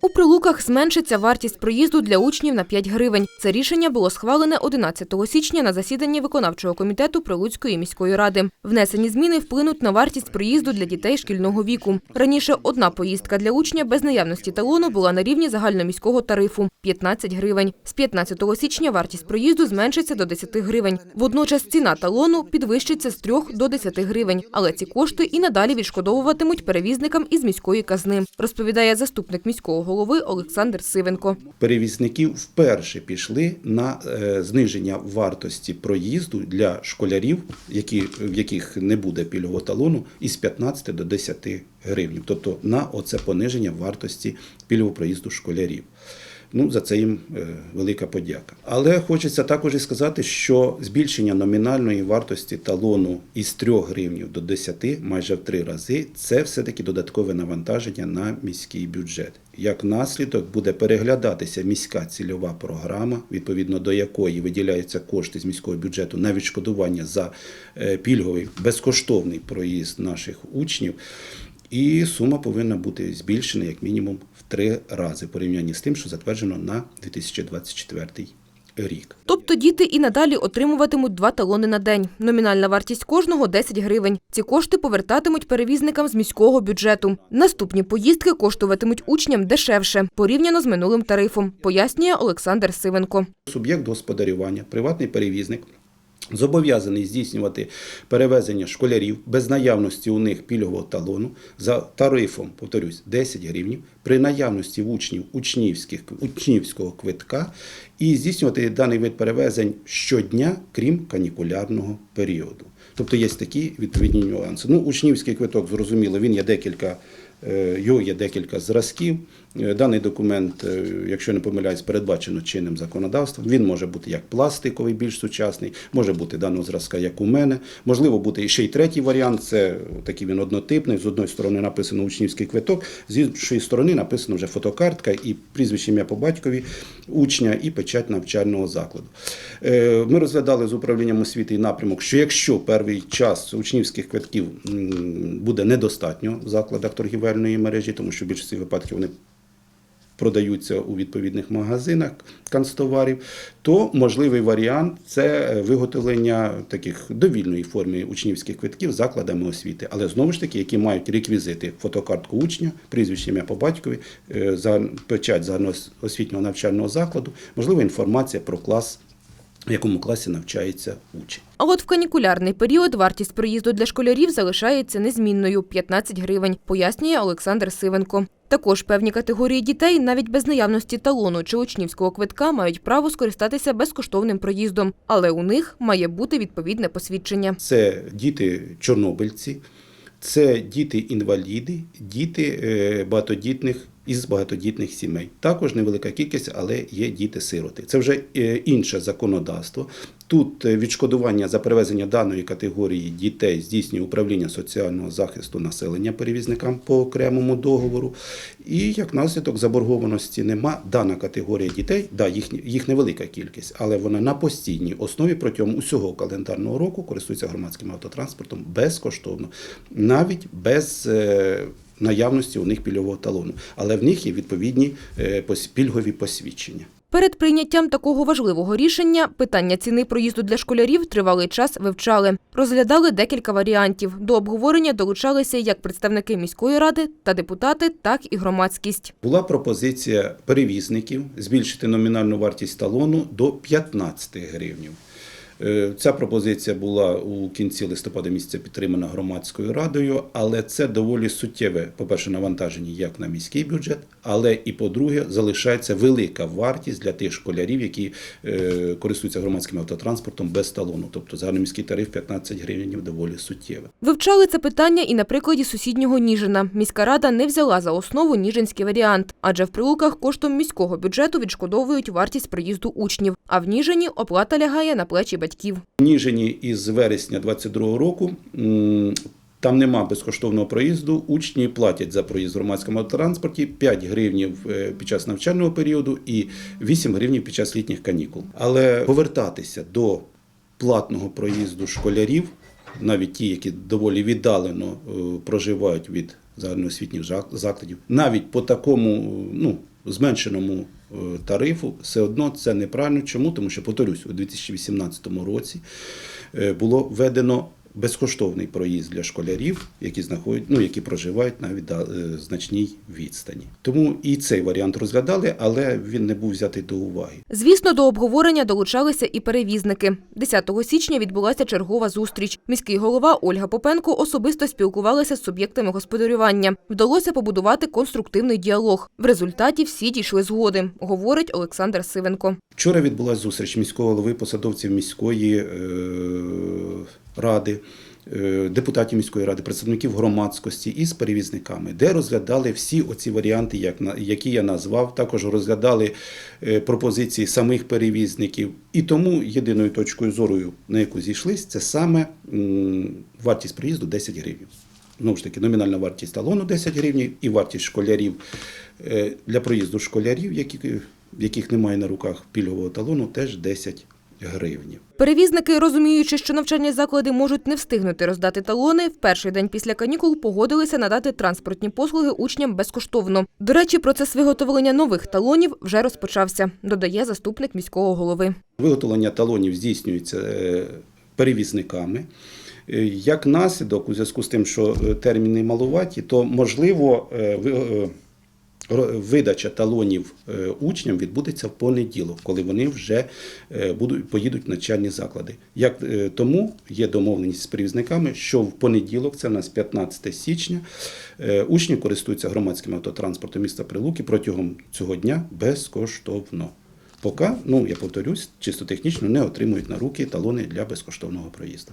У прилуках зменшиться вартість проїзду для учнів на 5 гривень. Це рішення було схвалене 11 січня на засіданні виконавчого комітету Прилуцької міської ради. Внесені зміни вплинуть на вартість проїзду для дітей шкільного віку. Раніше одна поїздка для учня без наявності талону була на рівні загальноміського тарифу – 15 гривень. З 15 січня вартість проїзду зменшиться до 10 гривень. Водночас ціна талону підвищиться з 3 до 10 гривень. Але ці кошти і надалі відшкодовуватимуть перевізникам із міської казни, розповідає заступник міського голови Олександр Сивенко. перевізників вперше пішли на е, зниження вартості проїзду для школярів, які, в яких не буде пільгового талону, із 15 до 10 гривень. Тобто на оце пониження вартості пільгового проїзду школярів. Ну, за це їм е, велика подяка. Але хочеться також і сказати, що збільшення номінальної вартості талону із 3 гривнів до 10, майже в три рази, це все-таки додаткове навантаження на міський бюджет. Як наслідок буде переглядатися міська цільова програма, відповідно до якої виділяються кошти з міського бюджету на відшкодування за е, пільговий безкоштовний проїзд наших учнів. І сума повинна бути збільшена як мінімум в три рази в порівнянні з тим, що затверджено на 2024 рік. Тобто діти і надалі отримуватимуть два талони на день. Номінальна вартість кожного – 10 гривень. Ці кошти повертатимуть перевізникам з міського бюджету. Наступні поїздки коштуватимуть учням дешевше, порівняно з минулим тарифом, пояснює Олександр Сивенко. Суб'єкт господарювання, приватний перевізник. Зобов'язаний здійснювати перевезення школярів без наявності у них пільгового талону за тарифом, повторюсь, 10 гривень, при наявності в учнів учнівських, учнівського квитка і здійснювати даний вид перевезень щодня, крім канікулярного періоду. Тобто є такі відповідні нюанси. Ну, учнівський квиток, зрозуміло, він є декілька. Е, Його є декілька зразків. Е, Даний документ, е, якщо не помиляюсь, передбачено чинним законодавством. Він може бути як пластиковий, більш сучасний, може бути даного зразка, як у мене. Можливо, бути ще й третій варіант. Це такий він однотипний. З одної сторони написано учнівський квиток, з іншої сторони написано вже фотокартка і прізвище ім'я по батькові учня і печать навчального закладу. Ми розглядали з управлінням освіти і напрямок, що якщо перший час учнівських квитків буде недостатньо в закладах торгівельної мережі, тому що в більшості випадків вони продаються у відповідних магазинах канцтоварів, то можливий варіант це виготовлення таких довільної форми учнівських квитків закладами освіти, але знову ж таки, які мають реквізити фотокартку учня, прізвище ім'я по батькові, е, печать загальноосвітнього навчального закладу, можливо, інформація про клас, в якому класі навчається учень. А от в канікулярний період вартість проїзду для школярів залишається незмінною – 15 гривень, пояснює Олександр Сивенко. Також певні категорії дітей навіть без наявності талону чи учнівського квитка мають право скористатися безкоштовним проїздом, але у них має бути відповідне посвідчення. Це діти чорнобильці, це діти-інваліди, діти е, багатодітних із багатодітних сімей. Також невелика кількість, але є діти-сироти. Це вже е, інше законодавство. Тут е, відшкодування за перевезення даної категорії дітей здійснює управління соціального захисту населення перевізникам по окремому договору. І як наслідок заборгованості нема. Дана категорія дітей, да, їх, їх невелика кількість, але вона на постійній основі протягом усього календарного року користується громадським автотранспортом безкоштовно, навіть без. Наявності у них пільгового талону, але в них є відповідні е, пільгові посвідчення. Перед прийняттям такого важливого рішення питання ціни проїзду для школярів тривалий час вивчали. Розглядали декілька варіантів. До обговорення долучалися як представники міської ради та депутати, так і громадськість. Була пропозиція перевізників збільшити номінальну вартість талону до 15 гривнів. Е, Ця пропозиція була у кінці листопада місяця підтримана громадською радою, але це доволі суттєве, по-перше, навантаження як на міський бюджет, але і по-друге, залишається велика вартість для тих школярів, які е, користуються громадським автотранспортом без талону. Тобто загальноміський тариф 15 гривень доволі суттєве. Вивчали це питання і на прикладі сусіднього Ніжина. Міська рада не взяла за основу ніжинський варіант, адже в Прилуках коштом міського бюджету відшкодовують вартість проїзду учнів, а в Ніжині оплата лягає на плечі батьків. В Ніжині із вересня 2022 року там нема безкоштовного проїзду. Учні платять за проїзд в громадському транспорті 5 гривнів е, під час навчального періоду і 8 гривнів під час літніх канікул. Але повертатися до платного проїзду школярів навіть ті, які доволі віддалено е, проживають від загальноосвітніх закладів, навіть по такому е, ну, зменшеному е, тарифу, все одно це неправильно. Чому? Тому що, повторюсь, у 2018 році е, було введено безкоштовний проїзд для школярів, які знаходять, ну, які проживають на відда- е, значній відстані. Тому і цей варіант розглядали, але він не був взятий до уваги. Звісно, до обговорення долучалися і перевізники. 10 січня відбулася чергова зустріч. Міський голова Ольга Попенко особисто спілкувалася з суб'єктами господарювання. Вдалося побудувати конструктивний діалог. В результаті всі дійшли згоди, говорить Олександр Сивенко. Вчора відбулася зустріч міського голови, посадовців міської е, ради, е, депутатів міської ради, представників громадськості із перевізниками, де розглядали всі оці варіанти, які я назвав. Також розглядали е, пропозиції самих перевізників. І тому єдиною точкою зору, на яку зійшлись, це саме вартість проїзду 10 гривень. Знову ж таки, номінальна вартість талону 10 гривень і вартість школярів е, для проїзду школярів, які, яких немає на руках пільгового талону, теж 10 гривень. Перевізники, розуміючи, що навчальні заклади можуть не встигнути роздати талони, в перший день після канікул погодилися надати транспортні послуги учням безкоштовно. До речі, процес виготовлення нових талонів вже розпочався, додає заступник міського голови. Виготовлення талонів здійснюється е, перевізниками. Е, Як наслідок, у зв'язку з тим, що е, терміни малуваті, то можливо видача талонів е, учням відбудеться в понеділок, коли вони вже е, будуть поїдуть в навчальні заклади. Як е, тому є домовленість з перевізниками, що в понеділок, це у нас 15 січня, учні користуються громадським автотранспортом міста Прилуки протягом цього дня безкоштовно. Поки, ну я повторюсь, чисто технічно не отримують на руки талони для безкоштовного проїзду.